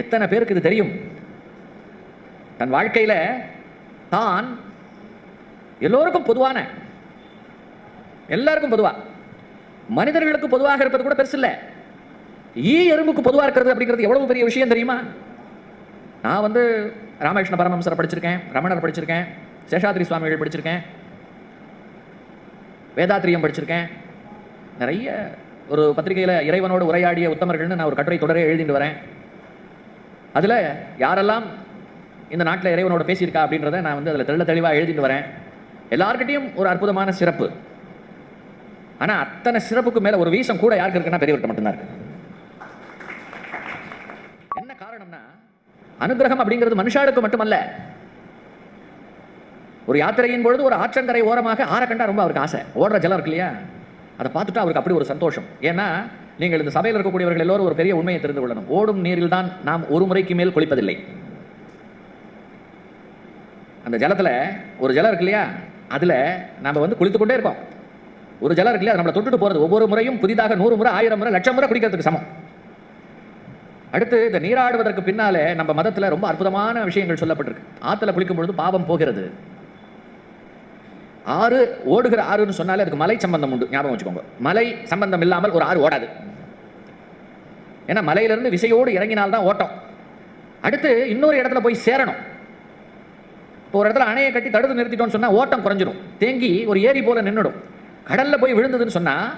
எத்தனை பேருக்கு இது தெரியும்? தன் வாழ்க்கையில தான் எல்லோருக்கும் பொதுவான எல்லாருக்கும் பொதுவா மனிதர்களுக்கு பொதுவாக இருப்பது கூட பெருசு இல்ல ஈ எறும்புக்கு பொதுவா இருக்கிறது அப்படிங்கிறது எவ்வளவு பெரிய விஷயம் தெரியுமா? நான் வந்து ராமகிருஷ்ண பரமஹம்சரை படிச்சிருக்கேன் ரமணர் படிச்சிருக்கேன் சேஷாத்ரி சுவாமிகள் படிச்சிருக்கேன் வேதாத்திரியம் படிச்சிருக்கேன். நிறைய ஒரு பத்திரிகையில் இறைவனோடு உரையாடிய உத்தமர்கள்னு நான் ஒரு கட்டுரை தொடரே எழுதிட்டு வரேன். அதில் யாரெல்லாம் இந்த நாட்டில் இறைவனோட பேசியிருக்கா அப்படின்றத நான் வந்து அதில் தெள்ள தெளிவாக எழுதிட்டு வரேன். எல்லாருக்கிட்டையும் ஒரு அற்புதமான சிறப்பு. ஆனால் அத்தனை சிறப்புக்கு மேலே ஒரு வீசம் கூட யாருக்கு இருக்குன்னா பெரியவர்கிட்ட மட்டும்தான் இருக்கு. என்ன காரணம்னா அனுகிரகம் அப்படிங்கிறது மனுஷாளுக்கு மட்டுமல்ல. ஒரு யாத்திரையின் பொழுது ஒரு ஆற்றங்கரை ஓரமாக ஆற கண்டா ரொம்ப அவருக்கு ஆசை. ஓடுற ஜலம் இருக்கு இல்லையா? அதை பார்த்துட்டு அவருக்கு அப்படி ஒரு சந்தோஷம். ஏன்னா நீங்கள் இந்த சபையில் இருக்கக்கூடியவர்கள் எல்லோரும் ஒரு பெரிய உண்மையை தெரிந்து கொள்ளணும். ஓடும் நீரில் தான் நாம் ஒரு முறைக்கு மேல் குளிப்பதில்லை. அந்த ஜலத்துல ஒரு ஜலம் இருக்கு இல்லையா? அதுல நாம வந்து குளித்து கொண்டே இருப்போம் ஒரு ஜலம் இருக்கு இல்லையா? நம்மளை தொட்டுட்டு போகிறது ஒவ்வொரு முறையும் புதிதாக நூறு முறை ஆயிரம் முறை லட்சம் முறை குடிக்கிறதுக்கு சமம். அடுத்து இந்த நீராடுவதற்கு பின்னாலே நம்ம மதத்துல ரொம்ப அற்புதமான விஷயங்கள் சொல்லப்பட்டிருக்கு. ஆற்றுல குளிக்கும் பொழுது பாவம் போகிறது. ஆறு ஓடுகிற ஆறுன்னு சொன்னாலே அதுக்கு மலை சம்பந்தம் உண்டு. ஞாபகம் வச்சுக்கோங்க. மலை சம்பந்தம் இல்லாமல் ஒரு ஆறு ஓடாது. ஏன்னா மலையிலிருந்து விசையோடு இறங்கினால்தான் ஓட்டம். அடுத்து இன்னொரு இடத்துல போய் சேரணும். இப்போ ஒரு இடத்துல அணையை கட்டி தடுத்து நிறுத்திட்டோம்னு சொன்னால் ஓட்டம் குறைஞ்சிடும் தேங்கி ஒரு ஏரி போல நின்றுடும் கடலில் போய் விழுந்ததுன்னு சொன்னால்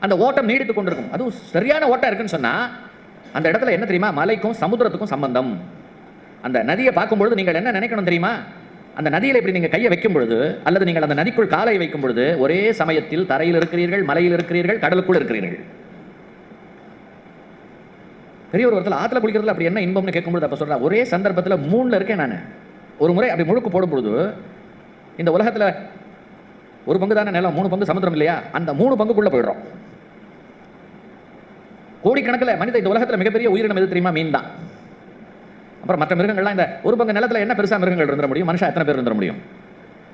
அந்த ஓட்டம் நீடித்து கொண்டிருக்கும். அதுவும் சரியான ஓட்டம் இருக்குன்னு சொன்னால் அந்த இடத்துல என்ன தெரியுமா? மலைக்கும் சமுத்திரத்துக்கும் சம்பந்தம். அந்த நதியை பார்க்கும்பொழுது நீங்கள் என்ன நினைக்கணும் தெரியுமா? அந்த நதியில் இப்படி நீங்கள் கையை வைக்கும் பொழுது அல்லது நீங்கள் அந்த நதிக்குள் காலை வைக்கும் பொழுது ஒரே சமயத்தில் தரையில் இருக்கிறீர்கள் மலையில் இருக்கிறீர்கள் கடலுக்குள் இருக்கிறீர்கள். பெரிய ஒரு ஒருத்தர் ஆற்றுல குளிக்கிறதுல அப்படி என்ன இன்பம்னு கேட்கும்போது அப்ப சொல்கிறேன் ஒரே சந்தர்ப்பத்துல மூணுல இருக்கேன் நான். ஒரு முறை அப்படி முழுக்கு போடும்பொழுது இந்த உலகத்துல ஒரு பங்கு தானே நிலம் மூணு பங்கு சமுத்திரம் இல்லையா? அந்த மூணு பங்குக்குள்ள போயிடுறோம். கோடிக்கணக்கில் மனித இந்த உலகத்துல மிகப்பெரிய உயிரினம் எது தெரியுமா? மீன் தான். அப்புறம் மற்ற மிருகங்கள்லாம் இந்த ஒரு பங்கு நிலத்துல என்ன பெருசாக மிருகங்கள் இருந்துட முடியும்? மனுஷன் எத்தனை பேர் இருந்துட முடியும்?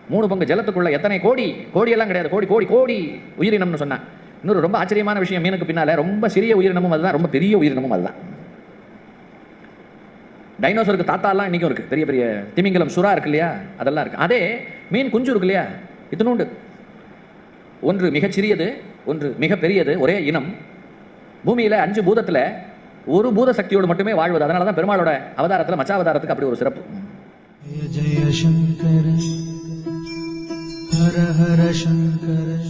மூணு பங்கு ஜலத்துக்குள்ள எத்தனை கோடி? கோடியெல்லாம் கிடையாது. கோடி கோடி கோடி உயிரினம்னு சொன்னேன் இன்னொரு ரொம்ப ஆச்சரியமான விஷயம் மீனுக்கு பின்னால ரொம்ப சிறிய உயிரினமும் அதுதான். ரொம்ப பெரிய உயிரினமும் அதுதான். டைனோசருக்கு தாத்தாலாம் இன்றைக்கும் இருக்குது பெரிய பெரிய திமிங்கலம் சுறா இருக்கு இல்லையா? அதெல்லாம் இருக்குது அதே மீன் குஞ்சு இருக்கு இல்லையா? இத்தினோண்டு. ஒன்று மிகச்சிறியது ஒன்று மிகப்பெரியது ஒரே இனம். பூமியில் அஞ்சு பூதத்தில் ஒரு பூத சக்தியோடு மட்டுமே வாழ்வது. அதனால தான் பெருமாளோட அவதாரத்தில் மச்சாவதாரத்துக்கு அப்படி ஒரு சிறப்பு. ஜெய ஹர ஹர சங்கர.